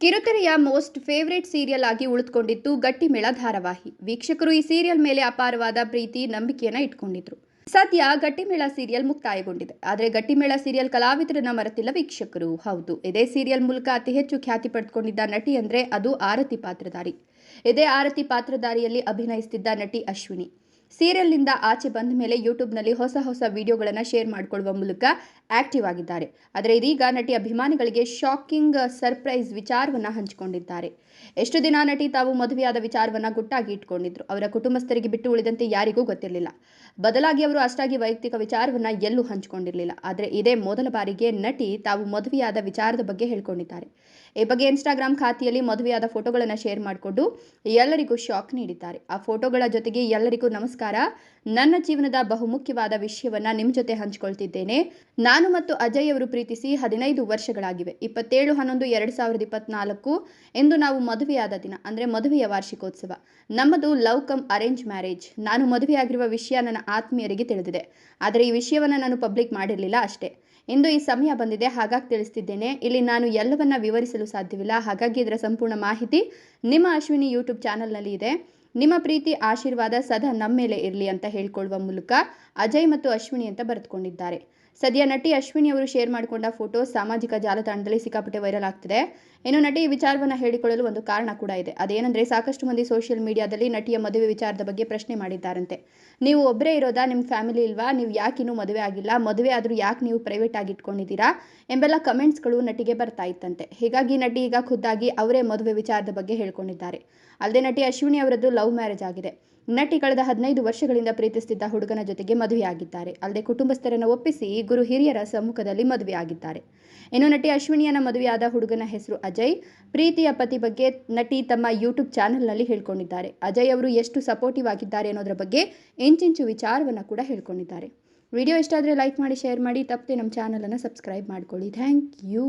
ಕಿರುತೆರೆಯ most favourite serial ಆಗಿ ಉಳಿದುಕೊಂಡಿತ್ತು ಗಟ್ಟಿಮೇಳ ಧಾರಾವಾಹಿ. ವೀಕ್ಷಕರು ಈ ಸೀರಿಯಲ್ ಮೇಲೆ ಅಪಾರವಾದ ಪ್ರೀತಿ, ನಂಬಿಕೆಯನ್ನ ಇಟ್ಕೊಂಡಿದ್ರು. ಸದ್ಯ ಗಟ್ಟಿಮೇಳ ಸೀರಿಯಲ್ ಮುಕ್ತಾಯಗೊಂಡಿದೆ. ಆದರೆ ಗಟ್ಟಿಮೇಳ ಸೀರಿಯಲ್ ಕಲಾವಿದರನ್ನ ಮರೆತಿಲ್ಲ ವೀಕ್ಷಕರು. ಹೌದು, ಇದೇ ಸೀರಿಯಲ್ ಮೂಲಕ ಅತಿ ಹೆಚ್ಚು ಖ್ಯಾತಿ ಪಡೆದುಕೊಂಡಿದ್ದ ನಟಿ ಅಂದ್ರೆ ಅದು ಆರತಿ ಪಾತ್ರಧಾರಿ. ಇದೇ ಆರತಿ ಪಾತ್ರಧಾರಿಯಲ್ಲಿ ಅಭಿನಯಿಸುತ್ತಿದ್ದ ನಟಿ ಅಶ್ವಿನಿ. ಸೀರಿಯಲ್ನಿಂದ ಆಚೆ ಬಂದ ಮೇಲೆ ಯೂಟ್ಯೂಬ್ನಲ್ಲಿ ಹೊಸ ಹೊಸ ವಿಡಿಯೋಗಳನ್ನು ಶೇರ್ ಮಾಡಿಕೊಳ್ಳುವ ಮೂಲಕ ಆಕ್ಟಿವ್ ಆಗಿದ್ದಾರೆ. ಆದರೆ ಇದೀಗ ನಟಿ ಅಭಿಮಾನಿಗಳಿಗೆ ಶಾಕಿಂಗ್ ಸರ್ಪ್ರೈಸ್ ವಿಚಾರವನ್ನು ಹಂಚಿಕೊಂಡಿದ್ದಾರೆ. ಎಷ್ಟು ದಿನ ನಟಿ ತಾವು ಮದುವೆಯಾದ ವಿಚಾರವನ್ನು ಗುಟ್ಟಾಗಿ ಇಟ್ಕೊಂಡಿದ್ರು. ಅವರ ಕುಟುಂಬಸ್ಥರಿಗೆ ಬಿಟ್ಟು ಉಳಿದಂತೆ ಯಾರಿಗೂ ಗೊತ್ತಿರಲಿಲ್ಲ. ಬದಲಾಗಿ ಅವರು ಅಷ್ಟಾಗಿ ವೈಯಕ್ತಿಕ ವಿಚಾರವನ್ನು ಎಲ್ಲೂ ಹಂಚಿಕೊಂಡಿರಲಿಲ್ಲ. ಆದರೆ ಇದೇ ಮೊದಲ ಬಾರಿಗೆ ನಟಿ ತಾವು ಮದುವೆಯಾದ ವಿಚಾರದ ಬಗ್ಗೆ ಹೇಳ್ಕೊಂಡಿದ್ದಾರೆ. ಈ ಬಗ್ಗೆ ಇನ್ಸ್ಟಾಗ್ರಾಮ್ ಖಾತೆಯಲ್ಲಿ ಮದುವೆಯಾದ ಫೋಟೋಗಳನ್ನು ಶೇರ್ ಮಾಡಿಕೊಂಡು ಎಲ್ಲರಿಗೂ ಶಾಕ್ ನೀಡಿದ್ದಾರೆ. ಆ ಫೋಟೋಗಳ ಜೊತೆಗೆ ಎಲ್ಲರಿಗೂ ನಮಸ್ಕಾರ ನನ್ನ ಜೀವನದ ಬಹುಮುಖ್ಯವಾದ ವಿಷಯವನ್ನ ನಿಮ್ಮ ಜೊತೆ ಹಂಚಿಕೊಳ್ತಿದ್ದೇನೆ. ನಾನು ಮತ್ತು ಅಜಯ್ ಅವರು ಪ್ರೀತಿಸಿ ಹದಿನೈದು ವರ್ಷಗಳಾಗಿವೆ. ಇಪ್ಪತ್ತೇಳು, ಹನ್ನೊಂದು, ಎರಡು ಸಾವಿರದ ಇಪ್ಪತ್ನಾಲ್ಕು ಎಂದು ನಾವು ಮದುವೆಯಾದ ದಿನ, ಅಂದರೆ ಮದುವೆಯ ವಾರ್ಷಿಕೋತ್ಸವ. ನಮ್ಮದು ಲವ್ ಕಮ್ ಅರೇಂಜ್ ಮ್ಯಾರೇಜ್. ನಾನು ಮದುವೆಯಾಗಿರುವ ವಿಷಯ ನನ್ನ ಆತ್ಮೀಯರಿಗೆ ತಿಳಿದಿದೆ. ಆದರೆ ಈ ವಿಷಯವನ್ನು ನಾನು ಪಬ್ಲಿಕ್ ಮಾಡಿರಲಿಲ್ಲ ಅಷ್ಟೇ. ಇಂದು ಈ ಸಮಯ ಬಂದಿದೆ, ಹಾಗಾಗಿ ತಿಳಿಸ್ತಿದ್ದೇನೆ. ಇಲ್ಲಿ ನಾನು ಎಲ್ಲವನ್ನ ವಿವರಿಸಲು ಸಾಧ್ಯವಿಲ್ಲ. ಹಾಗಾಗಿ ಇದರ ಸಂಪೂರ್ಣ ಮಾಹಿತಿ ನಿಮ್ಮ ಅಶ್ವಿನಿ ಯೂಟ್ಯೂಬ್ ಚಾನೆಲ್ನಲ್ಲಿ ಇದೆ. ನಿಮ್ಮ ಪ್ರೀತಿ, ಆಶೀರ್ವಾದ ಸದಾ ನಮ್ಮ ಮೇಲೆ ಇರಲಿ ಅಂತ ಹೇಳ್ಕೊಳ್ಳುವ ಮೂಲಕ ಅಜಯ್ ಮತ್ತು ಅಶ್ವಿನಿ ಅಂತ ಬರೆದುಕೊಂಡಿದ್ದಾರೆ. ಸದ್ಯ ನಟಿ ಅಶ್ವಿನಿ ಅವರು ಶೇರ್ ಮಾಡಿಕೊಂಡ ಫೋಟೋ ಸಾಮಾಜಿಕ ಜಾಲತಾಣದಲ್ಲಿ ಸಿಕ್ಕಾಪಟ್ಟೆ ವೈರಲ್ ಆಗ್ತಿದೆ. ಇನ್ನು ನಟಿ ಈ ವಿಚಾರವನ್ನು ಹೇಳಿಕೊಳ್ಳಲು ಒಂದು ಕಾರಣ ಕೂಡ ಇದೆ. ಅದೇನೆಂದರೆ ಸಾಕಷ್ಟು ಮಂದಿ ಸೋಷಿಯಲ್ ಮೀಡಿಯಾದಲ್ಲಿ ನಟಿಯ ಮದುವೆ ವಿಚಾರದ ಬಗ್ಗೆ ಪ್ರಶ್ನೆ ಮಾಡಿದ್ದಾರಂತೆ. ನೀವು ಒಬ್ಬರೇ ಇರೋದಾ? ನಿಮ್ಮ ಫ್ಯಾಮಿಲಿ ಇಲ್ವಾ? ನೀವು ಯಾಕೆ ಇನ್ನೂ ಮದುವೆ ಆಗಿಲ್ಲ? ಮದುವೆ ಆದರೂ ಯಾಕೆ ನೀವು ಪ್ರೈವೇಟ್ ಆಗಿ ಇಟ್ಕೊಂಡಿದ್ದೀರಾ? ಎಂಬೆಲ್ಲ ಕಮೆಂಟ್ಸ್ಗಳು ನಟಿಗೆ ಬರ್ತಾ ಇತ್ತಂತೆ. ಹೀಗಾಗಿ ನಟಿ ಈಗ ಖುದ್ದಾಗಿ ಅವರೇ ಮದುವೆ ವಿಚಾರದ ಬಗ್ಗೆ ಹೇಳ್ಕೊಂಡಿದ್ದಾರೆ. ಅಲ್ಲದೆ ನಟಿ ಅಶ್ವಿನಿ ಅವರದ್ದು ಲವ್ ಮ್ಯಾರೇಜ್ ಆಗಿದೆ. ನಟಿ ಕಳೆದ ಹದಿನೈದು ವರ್ಷಗಳಿಂದ ಪ್ರೀತಿಸುತ್ತಿದ್ದ ಹುಡುಗನ ಜೊತೆಗೆ ಮದುವೆಯಾಗಿದ್ದಾರೆ. ಅಲ್ಲದೆ ಕುಟುಂಬಸ್ಥರನ್ನು ಒಪ್ಪಿಸಿ ಗುರು ಹಿರಿಯರ ಸಮ್ಮುಖದಲ್ಲಿ ಮದುವೆಯಾಗಿದ್ದಾರೆ. ಇನ್ನು ನಟಿ ಅಶ್ವಿನಿಯನ್ನ ಮದುವೆಯಾದ ಹುಡುಗನ ಹೆಸರು ಅಜಯ್. ಪ್ರೀತಿಯ ಪತಿ ಬಗ್ಗೆ ನಟಿ ತಮ್ಮ ಯೂಟ್ಯೂಬ್ ಚಾನೆಲ್ನಲ್ಲಿ ಹೇಳ್ಕೊಂಡಿದ್ದಾರೆ. ಅಜಯ್ ಅವರು ಎಷ್ಟು ಸಪೋರ್ಟಿವ್ ಆಗಿದ್ದಾರೆ ಅನ್ನೋದರ ಬಗ್ಗೆ ಇಂಚಿಂಚು ವಿಚಾರವನ್ನು ಕೂಡ ಹೇಳ್ಕೊಂಡಿದ್ದಾರೆ. ವಿಡಿಯೋ ಇಷ್ಟ ಆದರೆ ಲೈಕ್ ಮಾಡಿ, ಶೇರ್ ಮಾಡಿ. ತಪ್ಪದೆ ನಮ್ಮ ಚಾನಲನ್ನು ಸಬ್ಸ್ಕ್ರೈಬ್ ಮಾಡ್ಕೊಳ್ಳಿ. Thank you.